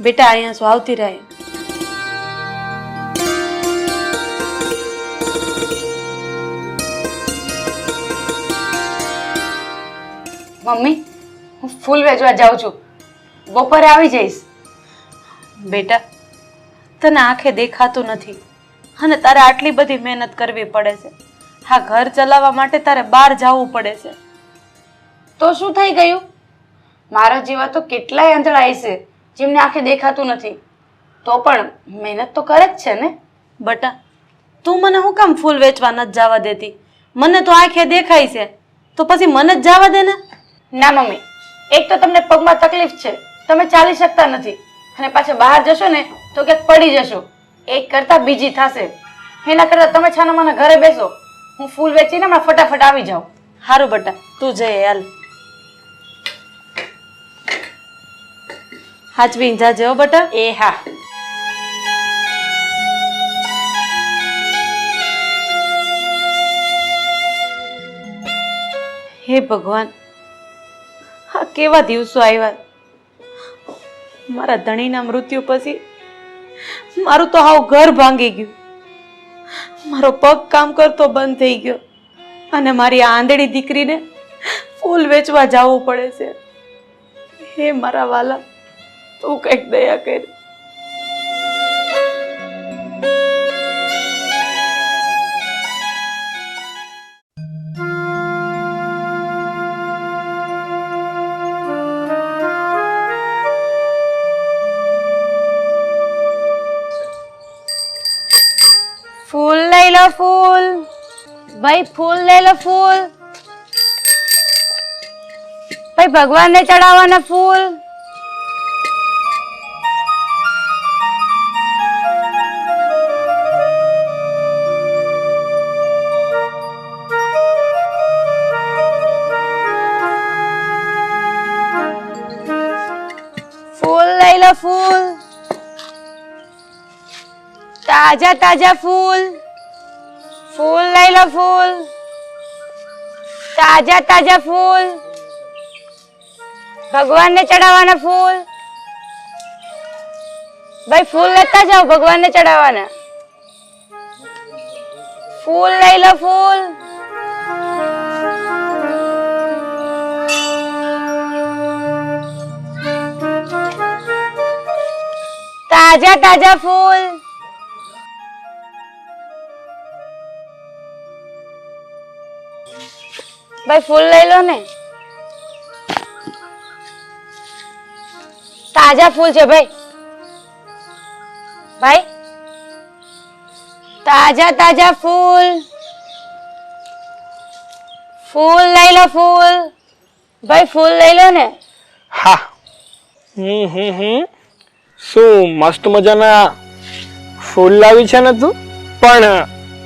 બેટા અહીંયા શું આવતી રહે? મમ્મી હું ફૂલ વેચવા જાઉં છું. બપોરે આવી જઈશ. બેટા તને આંખે દેખાતું નથી. અને તારે આટલી બધી મહેનત કરવી પડે છે. હા ઘર ચલાવવા માટે તારે બહાર જવું પડે છે. તો શું થઈ ગયું? મારા જેવા તો કેટલાય આંધળાય છે. જેમને આંખે દેખાતું નથી. તો પણ મહેનત તો કરે જ છે ને? બટા તું મને શું કામ ફૂલ વેચવા નથી જવા દેતી? મને તો આંખે દેખાય છે. તો પછી મને જ જવા દે ને? ના મમ્મી. એક તો તમને પગમાં તકલીફ છે. તમે ચાલી શકતા નથી. અને પાછા બહાર જશો ને તો ક્યાંક પડી જશો. એક કરતા બીજી થશે. એના કરતા તમે છાના મને ઘરે બેસો. હું ફૂલ વેચીને હમણાં ફટાફટ આવી જાઉં. સારું બટા તું જઈ હાલ. હાચવી જાજે બટા એ હા. હે ભગવાન આ કેવા દિવસો આવ્યા? મારા ધણીના મૃત્યુ પછી મારું તો હાવ ઘર ભાંગી ગયું. મારો પગ કામ કરતો બંધ થઈ ગયો અને મારી આંધળી દીકરીને ફૂલ વેચવા જવું પડે છે. હે મારા વાલા તું કંઈક દયા કર. ફૂલ લઈ લો ફૂલ. ભાઈ, ફૂલ લઈ લો ફૂલ. ભાઈ, ભગવાનને ચડાવવાના ફૂલ. ફૂલ તાજા તાજા ફૂલ. ફૂલ લઈ લો, ફૂલ. તાજા તાજા ફૂલ. ભગવાનને ચડાવવાના ફૂલ. ભાઈ, ફૂલ લેતા જાઓ, ભગવાનને ચડાવવાના. ફૂલ લઈ લો, ફૂલ. તાજા તાજા ફૂલ. ભાઈ, ફૂલ લઈ લો ને. તાજા ફૂલ છે ભાઈ. ભાઈ, તાજા તાજા ફૂલ. ફૂલ લઈ લો, ફૂલ. ભાઈ, ફૂલ લઈ લો ને. હા. હમ હમ હમ. શું મસ્ત મજાના ફૂલ લાવી છે ને તું? પણ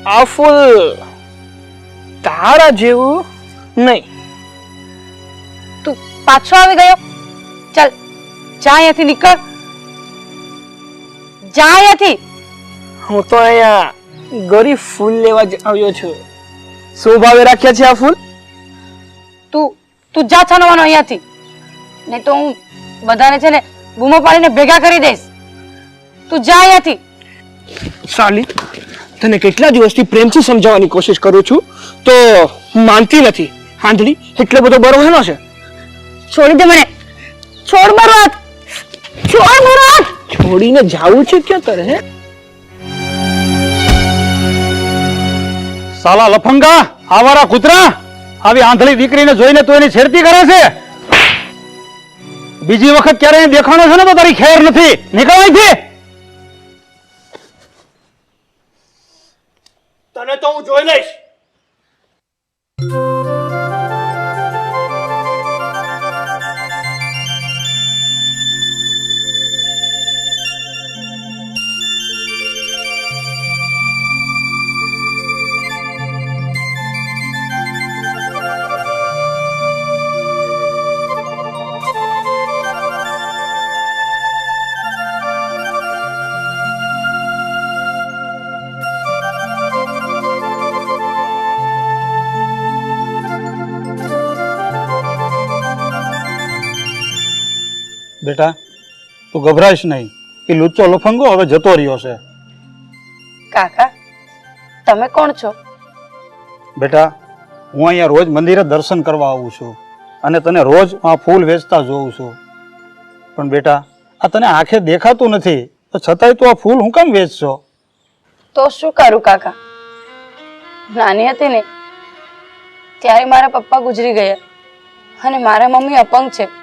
આ ફૂલ તારા જેવું નહીં. તું પાછો આવી ગયો? ચાલ જા અહીંયાથી નીકળ. જા અહીંયાથી. હું તો અહીંયા ગરીબ ફૂલ લેવા જ આવ્યો છું. શું ભાવે રાખ્યા છે આ ફૂલ? તું તું જા છાનવાનો અહીંયાથી. નહીં તો હું બધાને છે ને બૂમો પાડીને ભેગા કરી દઈશ. તું જા અહીંયાથી. સાલી તને કેટલા દિવસથી પ્રેમથી સમજાવવાની કોશિશ કરું છું? તો માનતી નથી. આંધળી એટલો બધો બરો હેનો છે? છોડી દે મને. છોડ મારો હાથ. છોડ મારો હાથ. છોડીને જાવું છે ક્યાં કરે હે? સાલા લફંગા આવારા કૂતરા આવી આંધળી દીકરીને જોઈને તું એની છેડતી કરે છે? બીજી વખત ક્યારેય દેખાણો છે ને તો તારી ખેર નથી. નીકળ અહીંથી તને તો હું જોઈ લઈશ. બેટા તું ગભરાઈશ નહીં. એ લુચ્ચો લફંગો હવે જતો રહ્યો છે. કાકા તમે કોણ છો? બેટા હું અહીંયા રોજ મંદિરે દર્શન કરવા આવું છું અને તને રોજ આ ફૂલ વેચતા જોઉં છું. પણ બેટા આ તને આંખે દેખાતું નથી તો છતાંય તું આ ફૂલ હું કેમ વેચશો? તો શું કરું કાકા? નાની હતી ને ત્યારે મારા પપ્પા ગુજરી ગયા અને મારા મમ્મી અપંગ છે.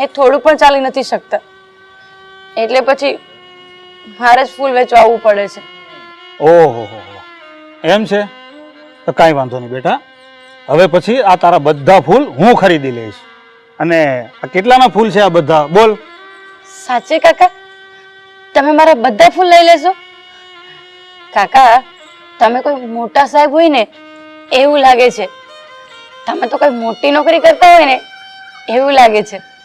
એ થોડું પણ ચાલી નથી શકતા. એટલે પછી મારે જ ફૂલ વેચવા આવવું પડે છે. ઓહો. એમ છે? તો કાંઈ વાંધો નહીં બેટા. હવે પછી આ તારા બધા ફૂલ હું ખરીદી લઈશ. અને આ કેટલાના ફૂલ છે આ બધા? બોલ. સાચે કાકા? તમે મારા બધા ફૂલ લઈ લેશો? કાકા તમે કોઈ મોટા સાહેબ હોય ને એવું લાગે છે. તમે તો કોઈ મોટી નોકરી કરતા હોય ને એવું લાગે છે.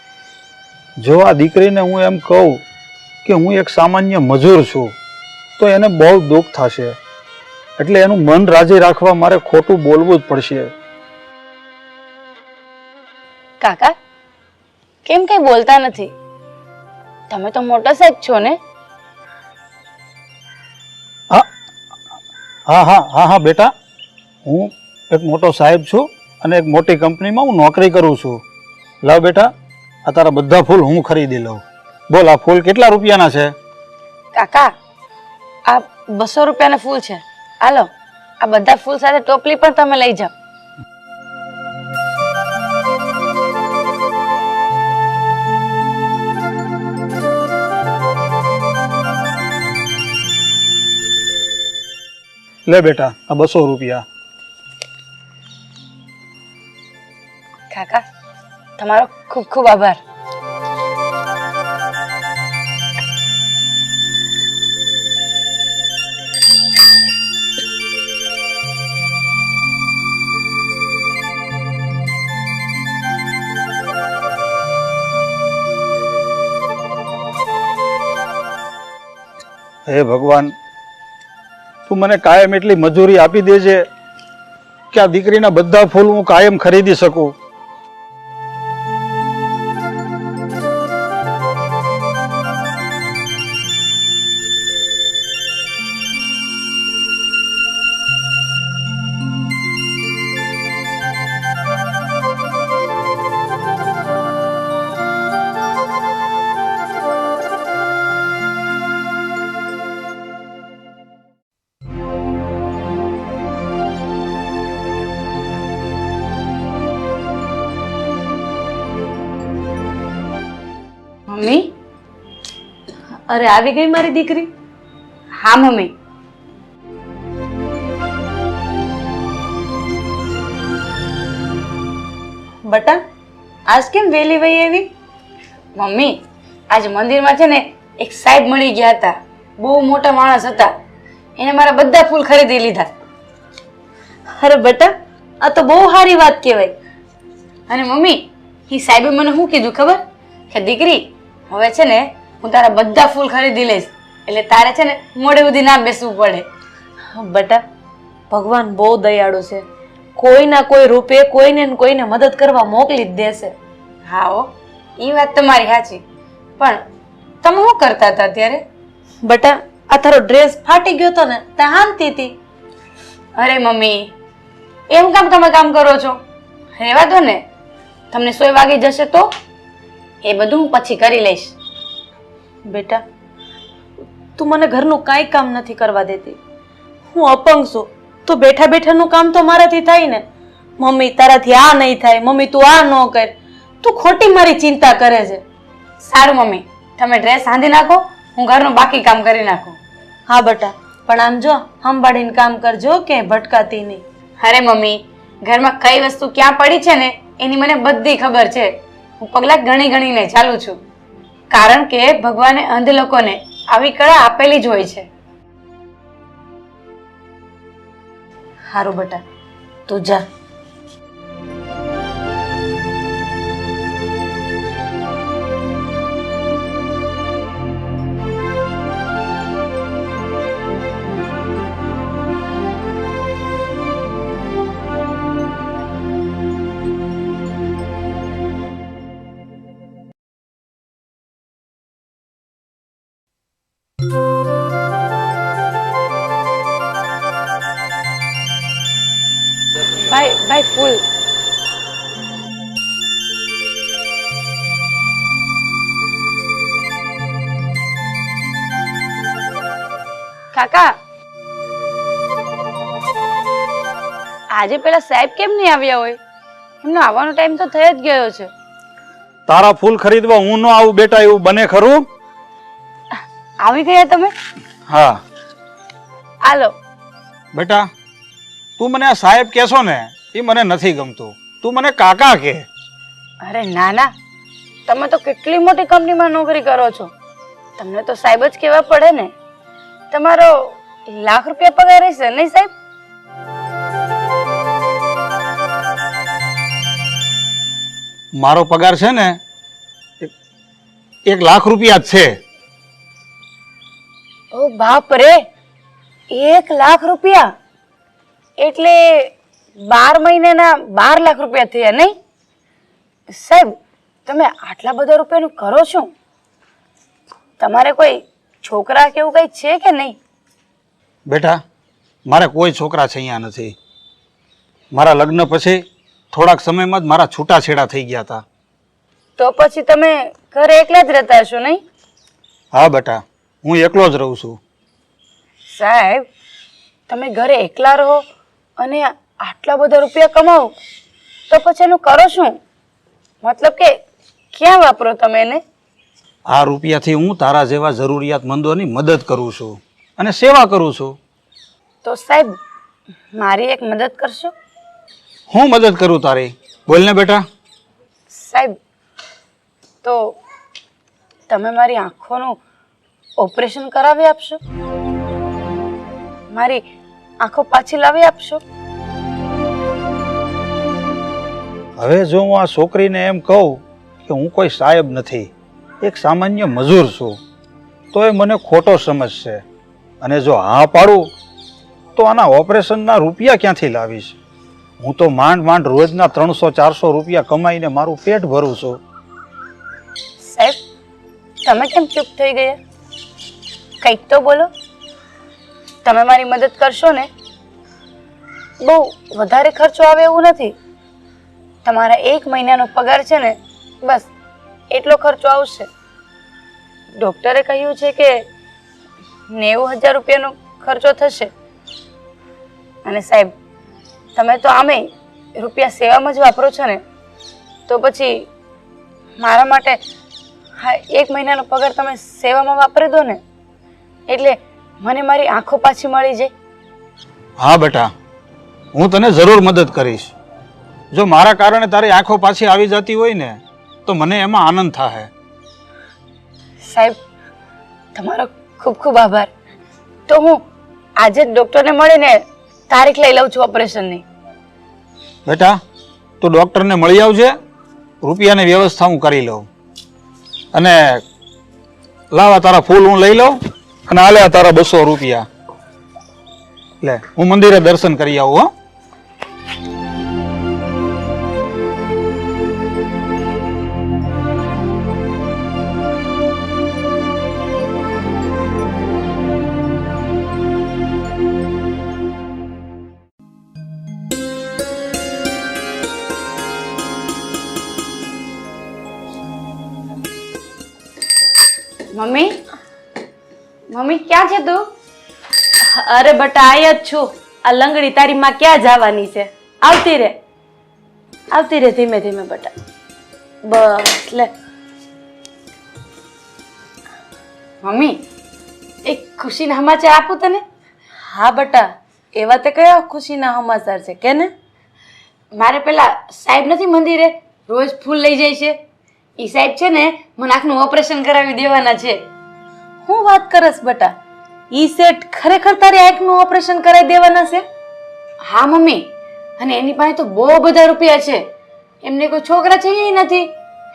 જો આ દીકરીને હું એમ કહું કે હું એક સામાન્ય મજૂર છું તો એને બહુ દુઃખ થશે. એટલે એનું મન રાજી રાખવા મારે ખોટું બોલવું જ પડશે. કાકા કેમ કઈ બોલતા નથી? તમે તો મોટા સાહેબ છો ને? હા હા હા હા હા બેટા. હું એક મોટો સાહેબ છું અને એક મોટી કંપનીમાં હું નોકરી કરું છું. લાવ બેટા. આ તારા બધા ફૂલ હું ખરીદી લઉં. બોલ આ ફૂલ કેટલા રૂપિયાના છે? કાકા આ બસો રૂપિયાના ફૂલ છે. હાલો આ બધા ફૂલ સાથે ટોપલી પણ તમે લઈ જાઓ. લે બેટા આ બસો રૂપિયા. કાકા તમારો ખૂબ ખૂબ આભાર. હે ભગવાન, તું મને કાયમ એટલી મજૂરી આપી દેજે કે આ દીકરીના બધા ફૂલ હું કાયમ ખરીદી શકું. મમ્મી? અરે, આવી ગઈ મારી દીકરી? હા, મમ્મી. બટા, આજ કેમ વેલી વહી એવી મમ્મી, આજ મંદિરમાં છે ને એક સાહેબ મળી ગયા હતા. બહુ મોટા માણસ હતા. એને મારા બધા ફૂલ ખરીદી લીધા. અરે, બટા, આ તો બહુ સારી વાત કહેવાય. અને મમ્મી એ સાહેબે મને શું કીધું ખબર? કે દીકરી હવે છે ને હું તારા બધા ફૂલ ખરીદી લઈશ. એટલે તારે છે ને મોડે સુધી ના બેસવું પડે. બટા ભગવાન બહુ દયાળુ છે. કોઈના કોઈ રૂપે કોઈને ને કોઈને મદદ કરવા મોકલી જ દેશે. હા હો એ વાત તમારી સાચી. પણ તમે શું કરતા હતા અત્યારે? બટા આ તારો ડ્રેસ ફાટી ગયો તો ને ત્યાં હાંતી હતી. અરે મમ્મી એમ કામ તમે કામ કરો છો? રહેવા દો ને. તમને સોય વાગી જશે તો? એ બધું હું પછી કરી લઈશ. બેટા તું મને ઘરનું કાંઈ કામ નથી કરવા દેતી. હું અપંગ છું. તો બેઠા બેઠાનું કામ તો મારાથી થાય ને. મમ્મી તારાથી આ નહીં થાય મમ્મી તું આ ન કર. તું ખોટી મારી ચિંતા કરે છે. સારું મમ્મી તમે ડ્રેસ સાંધી નાખો હું ઘરનું બાકી કામ કરી નાખું. હા બેટા પણ આમ જો સંભાળીને કામ કરજો કે ભટકાતી નહીં. અરે મમ્મી ઘરમાં કઈ વસ્તુ ક્યાં પડી છે ને એની મને બધી ખબર છે. હું પગલાં ગણી ગણીને ચાલું છું. કારણ કે ભગવાને અંધ લોકોને આવી કળા આપેલી જ હોય છે. સારું બટા, તું જા. લાય ફૂલ કાકા. આજે પેલા સાહેબ કેમ નહીં આવ્યા હોય? એમનો આવવાનો ટાઈમ તો થઈ જ ગયો છે. તારા ફૂલ ખરીદવા હું ન આવું બેટા એવું બને ખરું? આવી ગયા તમે? હા. હાલો. બેટા તું મને આ સાહેબ કહેશો ને એ મને નથી ગમતું. તું મને કાકા કે અરે ના ના તમે તો કેટલી મોટી કંપનીમાં નોકરી કરો છો. તમને તો સાહેબ જ કહેવા પડે ને. તમારો લાખ રૂપિયા પગાર હશે નહીં સાહેબ? મારો પગાર છે ને એક- એક લાખ રૂપિયા જ છે. ઓ બાપ રે એક લાખ રૂપિયા? એટલે બાર મહિનાના બાર લાખ રૂપિયા થયા નહીં? સાહેબ તમે આટલા બધા રૂપિયાનું કરો છો? તમારે કોઈ છોકરા કે એવું કંઈ છે કે નહીં? બેટા મારે કોઈ છોકરા છે અહીંયા નથી. મારા લગ્ન પછી થોડાક સમયમાં જ મારા છૂટાછેડા થઈ ગયા હતા. તો પછી તમે ઘરે એકલા જ રહેતા હશો નહીં? હા બેટા હું એકલો જ રહું છું. સાહેબ તમે ઘરે એકલા રહો અને આટલા બધા રૂપિયા કમાવો તો પછી એનું કરો શું? મતલબ કે ક્યાં વાપરો તમે એને? આ રૂપિયાથી હું તારા જેવા જરૂરિયાતમંદોની મદદ કરું છું અને સેવા કરું છું. તો સાહેબ મારી એક મદદ કરશો? હું મદદ કરું તારી? બોલ ને બેટા. સાહેબ તો તમે મારી આંખોનું ઓપરેશન કરાવી આપશો? મારી આંખો પાછી લાવી આપશો? હવે જો હું આ છોકરીને એમ કહું કે હું કોઈ સાહેબ નથી એક સામાન્ય મજૂર છું તો એ મને ખોટો સમજશે. અને જો હા પાડું તો આના ઓપરેશનના રૂપિયા ક્યાંથી લાવીશ? હું તો માંડ માંડ રોજના ત્રણસો ચારસો રૂપિયા કમાઈને મારું પેટ ભરું છું. સાહેબ તમે કેમ ચૂપ થઈ ગયા? કંઈક તો બોલો. તમે મારી મદદ કરશો ને, બહુ વધારે ખર્ચો આવે એવું નથી. તમારા એક મહિનાનો પગાર છે ને, બસ, એટલો ખર્ચો આવશે. ડૉક્ટરે કહ્યું છે કે નેવું હજાર રૂપિયાનો ખર્ચો થશે. અને સાહેબ, તમે તો આમે રૂપિયા સેવામાં જ વાપરો છો ને, તો પછી મારા માટે હા, એક મહિનાનો પગાર તમે સેવામાં વાપરી દો ને. એટલે મને મારી આંખો પાછી મળી જાય. હા બેટા હું તને જરૂર મદદ કરીશ. જો મારા કારણે તારી આંખો પાછી આવી જતી હોય ને તો મને એમાં આનંદ થાય સાહેબ તમારો ખૂબ ખૂબ આભાર. તો હું આજે જ ડૉક્ટરને મળીને તારીખ લઈ લઉં છું ઓપરેશનની. બેટા તું ડૉક્ટરને મળી આવજે રૂપિયાની વ્યવસ્થા હું કરી લઉં. અને લાવા તારા ફૂલ હું લઈ લઉં. અને આલે આ તારા બસો રૂપિયા. લે હું મંદિરે દર્શન કરી આવું હો. મમ્મી? મમ્મી ક્યાં છે તું? અરે બટા આયા જ છું. આ લંગડી તારી માં ક્યાં જવાની છે? આવતી રે. આવતી રે ધીમે ધીમે બટા. બસ લે. મમ્મી એક ખુશીના સમાચાર આપું તને? હા બટા એવા તે કયા ખુશીના સમાચાર છે કે ને? મારે પેલા સાહેબ નથી મંદિરે? રોજ ફૂલ લઈ જાય છે. એ સાહેબ છે ને મને આંખનું ઓપરેશન કરાવી દેવાના છે. હું વાત કરસ બટા? ઈ સેટ ખરેખર તારી આંખનું ઓપરેશન કરાવી દેવાના છે? હા મમ્મી. અને એની પાસે તો બહુ બધા રૂપિયા છે. એમને કોઈ છોકરા છે નથી.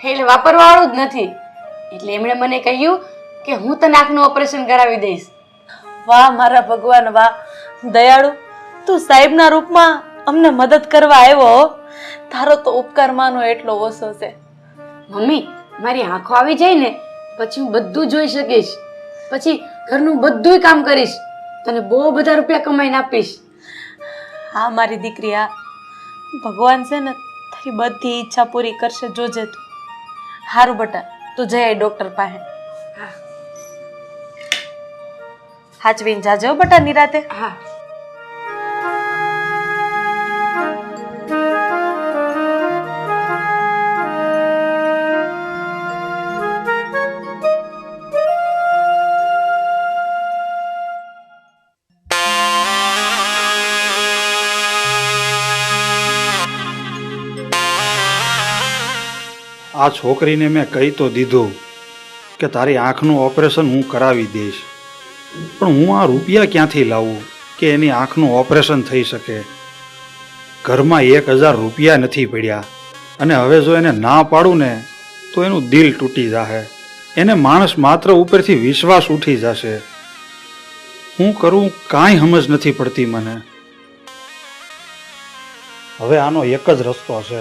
એટલે વાપરવાવાળું જ નથી. એટલે એમણે મને કહ્યું કે હું તને આંખનું ઓપરેશન કરાવી દઈશ. વાહ મારા ભગવાન વાહ. દયાળુ તું સાહેબના રૂપમાં અમને મદદ કરવા આવ્યો તારો તો ઉપકાર માનો એટલો ઓછો છે. મમ્મી મારી આંખો આવી જાય ને પછી હું બધું જોઈ શકીશ. પછી ઘરનું બધુંય કામ કરીશ. તને બહુ બધા રૂપિયા કમાઈને આપીશ. હા મારી દીકરી હા. ભગવાન છે ને તારી બધી ઈચ્છા પૂરી કરશે જોજે તું. હારું બટા તું જઈ ડોક્ટર પાસે. હાચવીને જાજે બટા નિરાતે. હા. આ છોકરીને મેં કહી તો દીધું કે તારી આંખનું ઓપરેશન હું કરાવી દઈશ. પણ હું આ રૂપિયા ક્યાંથી લાવું કે એની આંખનું ઓપરેશન થઈ શકે? ઘરમાં એક હજાર રૂપિયા નથી પડ્યા અને હવે જો એને ના પાડું ને તો એનું દિલ તૂટી જાશે એને માણસ માત્ર ઉપરથી વિશ્વાસ ઉઠી જશે. હું કરું કાંઈ સમજ નથી પડતી મને. હવે આનો એક જ રસ્તો છે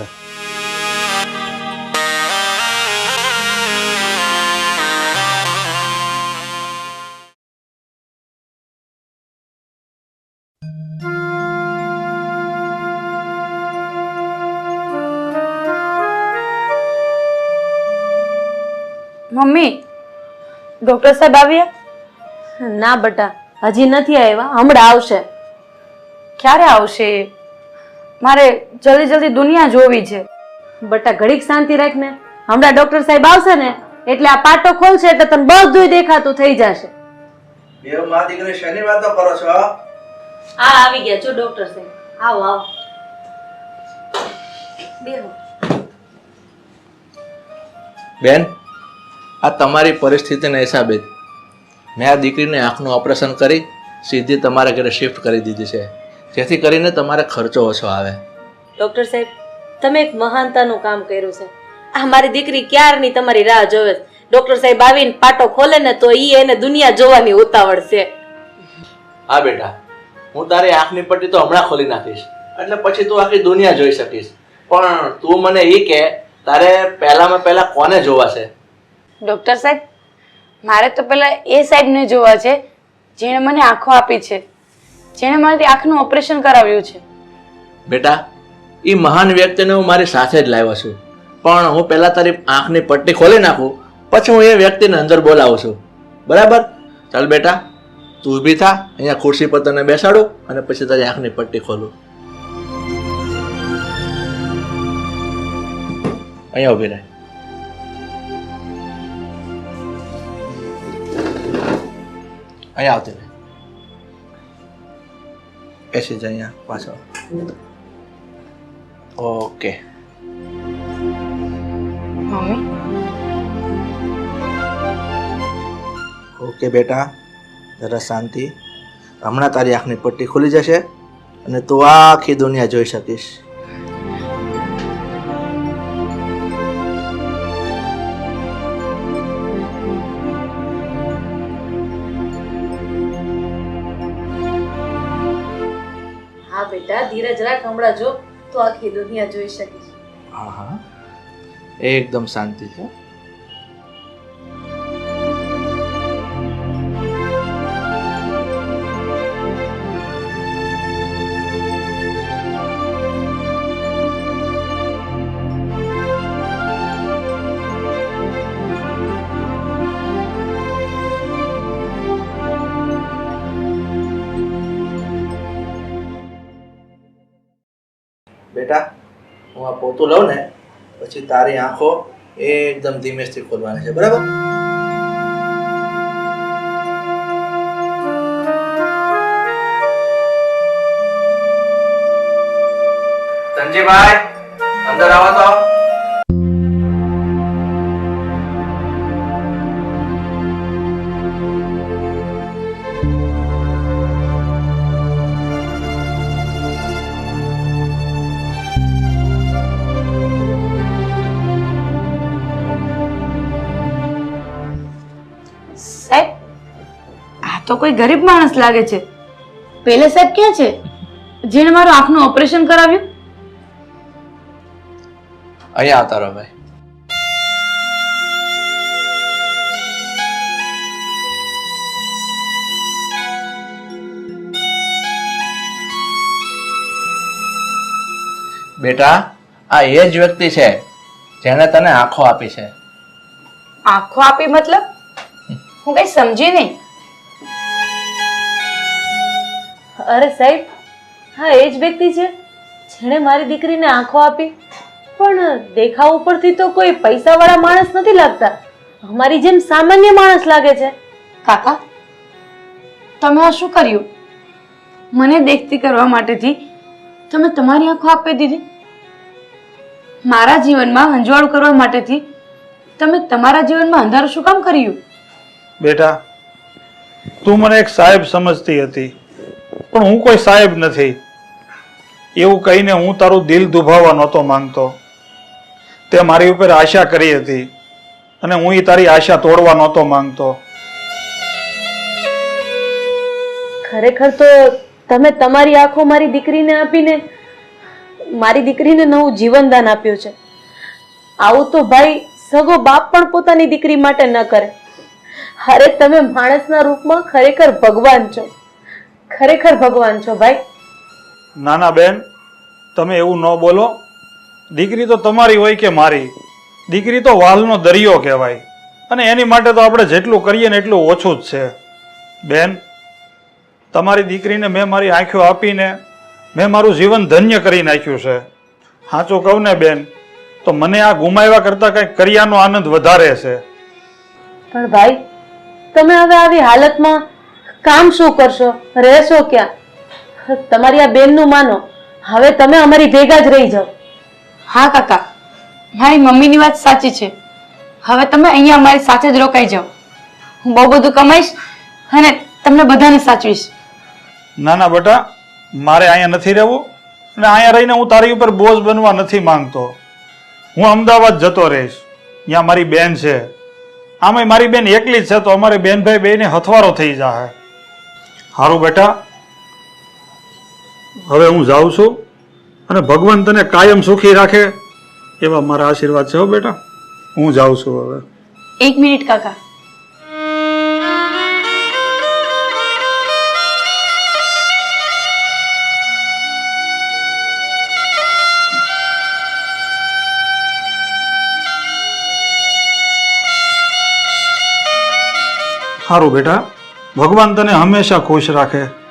મમ્મી ડોક્ટર સાહેબ આવ્યા? ના બટા હજી નથી આવ્યા હમણાં આવશે. ક્યારે આવશે? મારે જલ્દી જલ્દી દુનિયા જોવી છે. બટા ઘડીક શાંતિ રાખ ને. હમણાં ડોક્ટર સાહેબ આવશે ને એટલે આ પાટો ખોલશે એટલે તને બધુંય દેખાતું થઈ જશે. બેવ મા દીકરી શેની વાતો કરો છો? આ આવી ગયા છો ડોક્ટર સાહેબ. આવો આવો. બેહો. બેન? આ તમારી પરિસ્થિતિના હિસાબે મેં આ દીકરીને આંખનું ઓપરેશન કરી સીધી તમારા ઘરે શિફ્ટ કરી દીધી છે. જેથી કરીને તમારે ખર્ચો ઓછો આવે. ડૉક્ટર સાહેબ તમે એક મહાનતાનું કામ કર્યું છે. આ મારી દીકરી ક્યારની તમારી રાહ જોવે ડૉક્ટર સાહેબ આવીને પાટો ખોલે ને તો ઈ એને દુનિયા જોવાની ઉતાવળ છે. હા બેટા હું તારી આંખની પટ્ટી તો હમણાં ખોલી નાખીશ. એટલે પછી તું આખી દુનિયા જોઈ શકીશ. પણ તું મને એ કે તારે પહેલામાં પહેલા કોને જોવા છે ડોક્ટર સાહેબ, મારે તો પહેલાં એ સાહેબને જોવા છે, જેણે મને આંખો આપી છે. જેણે મારી આંખનું ઓપરેશન કરાવ્યું છે. બેટા, એ મહાન વ્યક્તિને હું મારી સાથે જ લાવ્યો છું. પણ હું પહેલાં તારી આંખની પટ્ટી ખોલી નાખું, પછી હું એ વ્યક્તિને અંદર બોલાવું છું. બરાબર? ચાલ બેટા, તું ઊભી થા, અહીંયા ખુરશી પર તને બેસાડું, અને પછી તારી આંખની પટ્ટી ખોલું. અહીંયા ઊભી રહે. અહીંયા આવતી રહે બેસી જ અહીંયા પાછળ. ઓકે. ઓકે બેટા જરા શાંતિ. હમણાં તારી આંખની પટ્ટી ખુલી જશે અને તું આખી દુનિયા જોઈ શકીશ. રાખ હમણાં જો તો આખી દુનિયા જોઈ શકીશ હા હા. એકદમ શાંતિ છે. આ પોતું લઉં ને, પછી તારી આંખો એકદમ ધીમેથી ખોલવાની છે, બરાબર? ધનજીભાઈ અંદર આવો તો. તો કોઈ ગરીબ માણસ લાગે છે. પેલે સાહેબ ક્યાં છે? જેણે મારું આંખનું ઓપરેશન કરાવ્યું? અહીંયા આવતા રહો ભાઈ. બેટા આ એ જ વ્યક્તિ છે જેણે તને આંખો આપી છે. આંખો આપી મતલબ? હું કઈ સમજી નહીં. અરે સાહેબ હા એ જ વ્યક્તિ છે. જેણે મારી દીકરીને આંખો આપી. પણ દેખાવ ઉપરથી તો કોઈ પૈસાવાળા માણસ નથી લાગતા. અમારી જેમ સામાન્ય માણસ લાગે છે. કાકા તમે આ શું કર્યું? મને દેખતી કરવા માટેથી તમે તમારી આંખો આપી દીધી. મારા જીવનમાં અંજવાળું કરવા માટેથી તમે તમારા જીવનમાં અંધારું શું કામ કર્યું? બેટા તું મને એક સાહેબ સમજતી હતી. પણ હું કોઈ સાહેબ નથી. એવું કહીને હું તારું દિલ દુભાવવા નહોતો માંગતો. તે મારી ઉપર આશા કરી હતી અને હું તારી આશા તોડવા નહોતો માંગતો. ખરેખર તો તમે તમારી આંખો મારી દીકરીને આપીને, મારી દીકરીને નવું જીવનદાન આપ્યું છે. આવું તો ભાઈ સગો બાપ પણ પોતાની દીકરી માટે ન કરે. અરે તમે માણસના રૂપમાં ખરેખર ભગવાન છો. ખરેખર ભગવાન છો ભાઈ. નાના બેન તમે એવું ન બોલો. દીકરી તો તમારી હોય કે મારી. દીકરી તો વાલનો દરિયો કહેવાય. અને એની માટે તો આપણે જેટલું કરીએ ને એટલું ઓછું જ છે. બેન તમારી દીકરીને મેં મારી આંખો આપીને મેં મારું જીવન ધન્ય કરી નાખ્યું છે. સાચું કહું ને બેન તો મને આ ગુમાવ્યા કરતાં કંઈક કર્યાનો આનંદ વધારે છે. પણ ભાઈ તમે હવે આવી હાલતમાં કામ શું કરશો? રહેશો ક્યાં? તમારી આ બેનનું માનો. હવે તમે અમારી ભેગા જ રહી જાઓ. હા કાકા. મારી મમ્મીની વાત સાચી છે. હવે તમે અહીંયા અમારી સાથે જ રોકાઈ જાઓ. હું બહુ બધું કમાઈશ અને તમને બધાને સાચવીશ. ના ના બેટા. મારે અહીંયા નથી રહેવું અને અહીંયા રહીને હું તારી ઉપર બોજ બનવા નથી માંગતો. હું અમદાવાદ જતો રહીશ. ત્યાં મારી બેન છે. આમાં મારી બેન એકલી જ છે તો અમારે બેનભાઈ બેને હથવારો થઈ જાય સારું બેટા. હવે હું જાઉં છું અને ભગવાન તને કાયમ સુખી રાખે એવા મારા આશીર્વાદ છે હો બેટા. હું જાઉં છું હવે. એક મિનિટ કાકા. સારું બેટા. ભગવાન તને હંમેશા ખુશ રાખે.